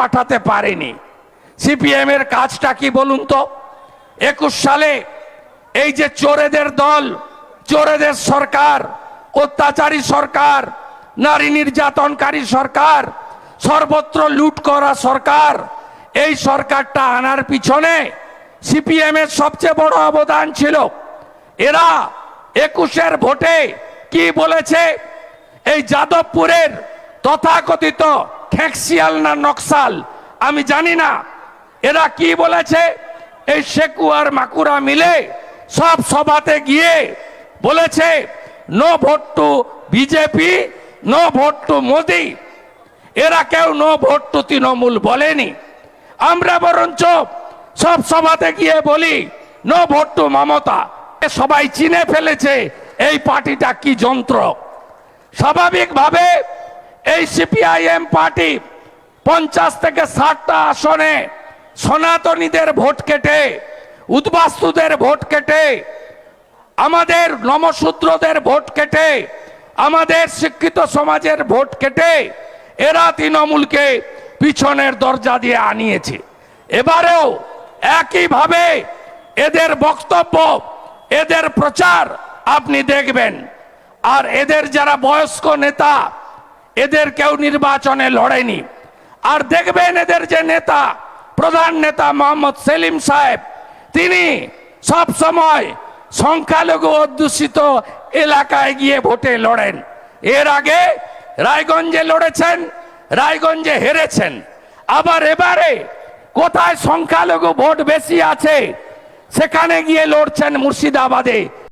পাঠাতে পারেনি। সিপিএম এর কাজটা কি বলুন তো? একুশ সালে এই যে চোরেদের দল, চোরেদের সরকার, অত্যাচারী সরকার, নারী নির্যাতনকারী সরকার, সর্বত্র লুট করা সরকার, এই সরকারটা আনার পিছনে সিপিএম এর সবচেয়ে বড় অবদান ছিল। এরা একুশের ভোটে কি বলেছে? এই যাদবপুরের তথাকথিত খ্যাক্সিয়াল না নকশাল, আমি জানি না। এরা কি বলেছে? এই শেকু আর মাকুরা মিলে সব সভাতে গিয়ে বলেছে, no vote to BJP, no vote to Modi. এরা কেউ নো ভোট টু তৃণমূল বলেনি। আমরা বরঞ্চ সব সভাতে গিয়ে বলি, নো ভোট টু মমতা। সবাই চিনে ফেলেছে, এই পার্টিটা কি যন্ত্র? স্বাভাবিকভাবে এই সিপিআইএম পার্টি পঞ্চাশ থেকে ষাটটা আসনে সনাতনীদের ভোট কেটে, উদ্বাস্তুদের ভোট কেটে, আমাদের নমশূদ্রদের ভোট কেটে, আমাদের শিক্ষিত সমাজের ভোট কেটে এরা তৃণমূলকে পিছনের দরজা দিয়ে আনিয়েছে। এবারেও একইভাবে এদের বক্তব্য, এদের প্রচার আপনি দেখবেন। আর এদের যারা বয়স্ক নেতা এদের কেউ নির্বাচনে লড়েনি। আর দেখবেন এদের যে নেতা, প্রধান নেতা মোহাম্মদ সেলিম সাহেব, তিনি সব সময় সংখ্যালঘু অধ্যুষিত এলাকায় গিয়ে ভোটে লড়েন। এর আগে রায়গঞ্জে লড়েছেন, রায়গঞ্জে হেরেছেন। আবার এবারে কোথায় সংখ্যালঘু ভোট বেশি আছে, সেখানে গিয়ে লড়ছেন মুর্শিদাবাদে।